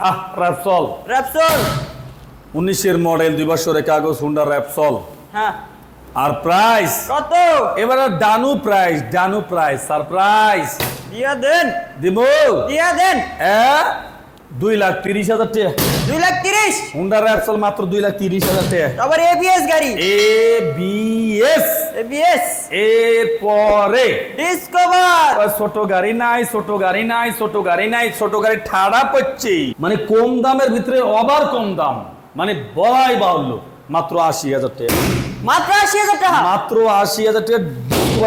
আহ Repsol Repsol উনিশের model দুই বছরের কাগজ হুন্ডা র্যাপসল হ্যাঁ। আর প্রাইস কত? এবারে ডানু প্রাইস ডানু প্রাইস সারপ্রাইজ দিয়া দেন। দিব দিয়া দেন। এ দুই লাখ তিরিশ হাজার টাকা। দুই লাখ তিরিশ? হুন্ডা র্যাপসল মাত্র দুই লাখ তিরিশ হাজার টাকা। আবার এবিএস গাড়ি। এ বি এস এবিএস এরপরে ডিসকভার ছোট গাড়ি নাই ছোট গাড়ি নাই ছোট গাড়ি নাই ছোট গাড়ি ঠাড়া পড়ছে। মানে কম দামের ভিতরে আবার কম দাম। মানে বলাই বাহুল্য। মাত্র আশি হাজার টাকা। মাত্র আশি হাজার টাকা? মাত্র আশি হাজার টাকা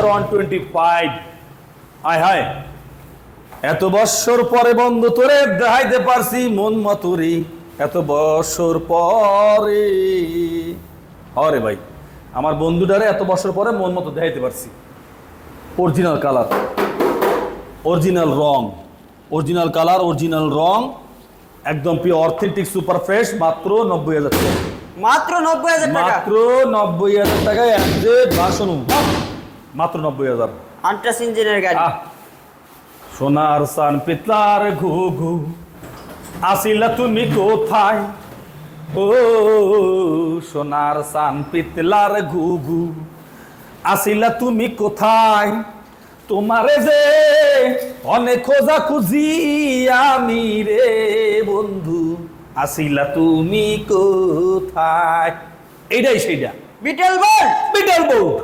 ওয়ান টোয়েন্টি ফাইভ আয় হায়। এত বৎসর পরে বন্ধু তোরে দেখাইতে পারছি মন মতুরি। এত বৎসর পরে। হরে ভাই। আমার বন্ধুটারে এত বছর পরে মন মতো দেখাইতে পারছি। অরিজিনাল কালার অরিজিনাল রং। অরিজিনাল কালার অরিজিনাল রং। একদম পিওর অথেন্টিক সুপার ফ্রেশ মাত্র নব্বই হাজার টাকা। মাত্র নব্বই হাজার টাকা? মাত্র নব্বই হাজার টাকায় একজেট ভাষণ মাত্র নব্বই হাজার। আন্ট্রাস ইঞ্জিনের গাড়ি। সোনার সান পিতলার ঘু ঘু আসিলা তুমি কোথায়? ও সোনার সান পিতলার ঘুঘু। আসিলা তুমি কোথায়? তোমারে যে অনেক খোঁজা খুঁজি আমি রে বন্ধু। আসিলা তুমি কোথায়? এইটাই সেইটা। বিটেল বোর্ড! বিটেল বোর্ড।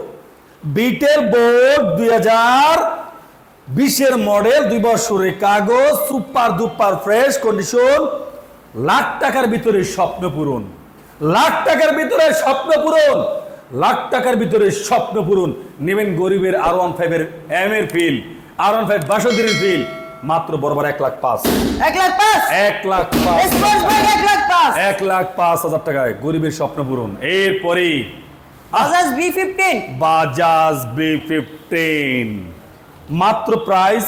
বিটেল বোর্ড দুই হাজার বিশের মডেল দুই বছরের কাগজ সুপার দুপার ফ্রেশ কন্ডিশন লাখ টাকার ভিতরে স্বপ্ন পূরণ। লাখ টাকার ভিতরে স্বপ্ন পূরণ। লাখ টাকার ভিতরে স্বপ্ন পূরণ। নেবেন গরিবের আর ওয়ান ফাইভের এম এর ফিল আর ওয়ান ফাইভ বাসন্তীর ফিল মাত্র বরাবর এক লাখ পাঁচ। এক লাখ পাঁচ? এক লাখ পাঁচ। এক লাখ পাঁচ। এক লাখ পাঁচ হাজার টাকায় গরিবের স্বপ্ন পূরণ। এরপরেই Bajaj B fifteen Bajaj B fifteen মাত্র প্রাইস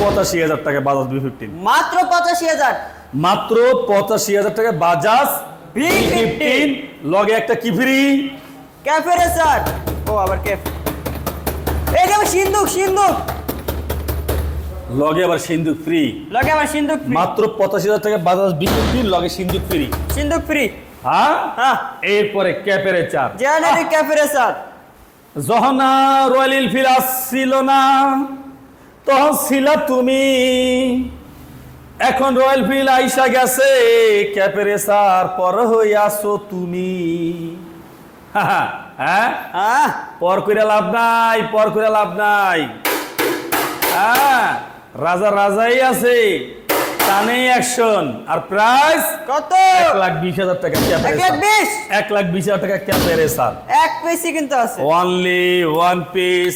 পঁচাশি হাজার টাকা বাজাজ বি ফিফটিন মাত্র পঁচাশি হাজার। মাত্র পঁচাশি হাজার টাকা বাজাজ ফিফটিন। লগে একটা কি ফ্রি? ক্যাফে রেসার ও আবার ক্যাফ। এই যে আবার সিন্ধুক সিন্ধুক। লগে আবার সিন্ধুক ফ্রি। লগে আবার সিন্ধুক। মাত্র পঁচাশি হাজার টাকা বাজাজ ফিফটিন লগে সিন্ধুক ফ্রি। সিন্ধুক ফ্রি। হ্যাঁ? হ্যাঁ। এরপরে ক্যাপের চার জেনারি ক্যাফে রেসার যহনা রয়্যাল এনফিল্ড আসছিল না তখন ছিল তুমি। এখন রয়্যাল ফিল্ড আইসা গেছে ক্যাপেরে সার পর হইয়াছো তুমি। হ্যাঁ? পর করে লাভ নাই পর করে লাভ নাই। হ্যাঁ রাজা রাজাই আছে টানেই অ্যাকশন আর প্রাইস কত? এক লাখ বিশ হাজার টাকা এক লাখ বিশ? এক লাখ বিশ হাজার টাকা ক্যাপেরে সার এক পেসি কিন্তু আছে। Only one piece